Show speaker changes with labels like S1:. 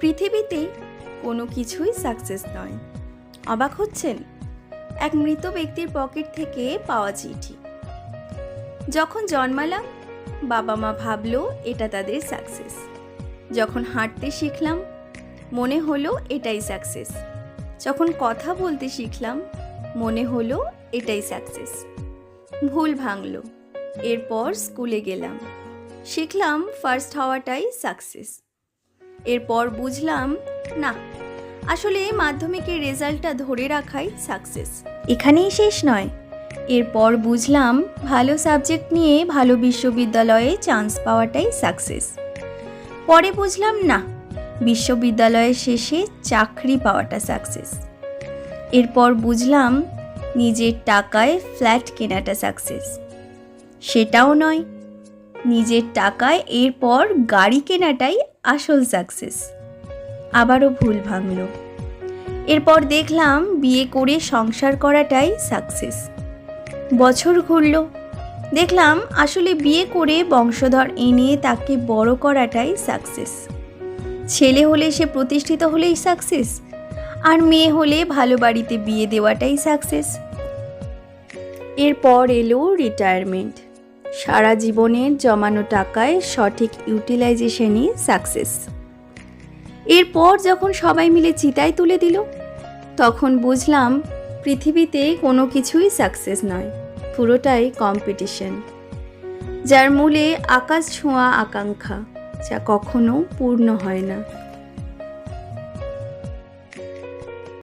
S1: পৃথিবীতে কোনো কিছুই সাকসেস নয়। অবাক হচ্ছেন? এক মৃত ব্যক্তির পকেট থেকে পাওয়া চিঠি। যখন জন্মালাম বাবা মা ভাবলো এটা তাদের সাকসেস যখন হাঁটতে শিখলাম, মনে হলো এটাই সাকসেস যখন কথা বলতে শিখলাম, মনে হলো এটাই সাকসেস ভুল ভাঙলো। এরপর স্কুলে গেলাম। শিখলাম ফার্স্ট হওয়াটাই সাকসেস এরপর বুঝলাম, না, আসলে মাধ্যমিকের রেজাল্টটা ধরে রাখাই সাকসেস। এখানেই শেষ নয়। এরপর বুঝলাম, ভালো সাবজেক্ট নিয়ে ভালো বিশ্ববিদ্যালয়ে চান্স পাওয়াটাই সাকসেস। পরে বুঝলাম, না, বিশ্ববিদ্যালয়ের শেষে চাকরি পাওয়াটা সাকসেস। এরপর বুঝলাম, নিজের টাকায় ফ্ল্যাট কেনাটা সাকসেস। সেটাও নয়, নিজের টাকায় এরপর গাড়ি কেনাটাই আসল সাকসেস আবারও ভুল ভাঙল। এরপর দেখলাম বিয়ে করে সংসার করাটাই সাকসেস বছর ঘুরল। দেখলাম আসলে বিয়ে করে বংশধর এনে তাকে বড় করাটাই সাকসেস ছেলে হলে সে প্রতিষ্ঠিত হলেই সাকসেস আর মেয়ে হলে ভালো বাড়িতে বিয়ে দেওয়াটাই সাকসেস এরপর এলো রিটায়ারমেন্ট সারা জীবনের জমানো টাকায় সঠিক ইউটিলাইজেশনই সাকসেস এরপর যখন সবাই মিলে চিতায় তুলে দিল, তখন বুঝলাম পৃথিবীতে কোনো কিছুই সাকসেস নয়, পুরোটাই কম্পিটিশন যার মূলে আকাশ ছোঁয়া আকাঙ্ক্ষা, যা কখনো পূর্ণ হয় না।